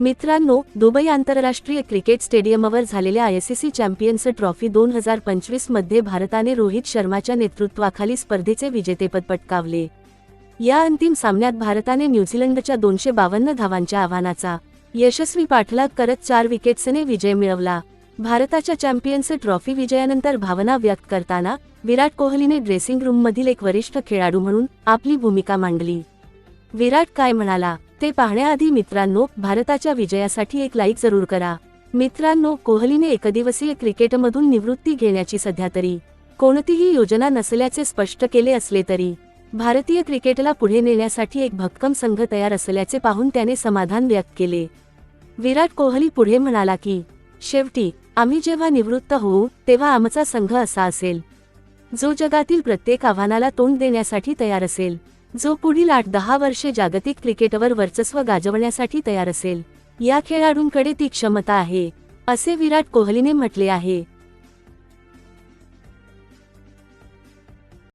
मित्रांनो दुबई आंतरराष्ट्रीय क्रिकेट स्टेडियमवर झालेल्या आयसीसी चॅम्पियन्स ट्रॉफी दोन हजार पंचवीसमध्ये भारताने रोहित शर्माच्या नेतृत्वाखाली स्पर्धेचे विजेतेपद पटकावले. या अंतिम सामन्यात भारताने न्यूझीलंडच्या दोनशे बावन्न धावांच्या आव्हानाचा यशस्वी पाठलाग करत चार विकेट्सने विजय मिळवला. भारताच्या चॅम्पियन्स ट्रॉफी विजयानंतर भावना व्यक्त करताना विराट कोहलीने ड्रेसिंग रूममधील एक वरिष्ठ खेळाडू म्हणून आपली भूमिका मांडली. विराट काय म्हणाला ते पाहण्याआधी मित्रांनो भारताच्या विजयासाठी एक लाईक जरूर करा. मित्रांनो कोहलीने एकदिवसीय क्रिकेटमधून निवृत्ती घेण्याची सध्या तरी कोणतीही योजना नसल्याचे स्पष्ट केले असले तरी भारतीय क्रिकेटला पुढे नेण्यासाठी एक भक्कम संघ तयार असल्याचे पाहून त्याने समाधान व्यक्त केले. विराट कोहली पुढे म्हणाला की शेवटी आम्ही जेव्हा निवृत्त होऊ तेव्हा आमचा संघ असा असेल. जो जगातील प्रत्येक आव्हानाला तोंड देण्यासाठी तयार असेल. जो पुढील आठ दहा वर्षे जागतिक क्रिकेटवर वर्चस्व गाजवण्यासाठी तयार असेल. या खेळाडूंकडे ती क्षमता आहे असे विराट कोहलीने म्हटले आहे.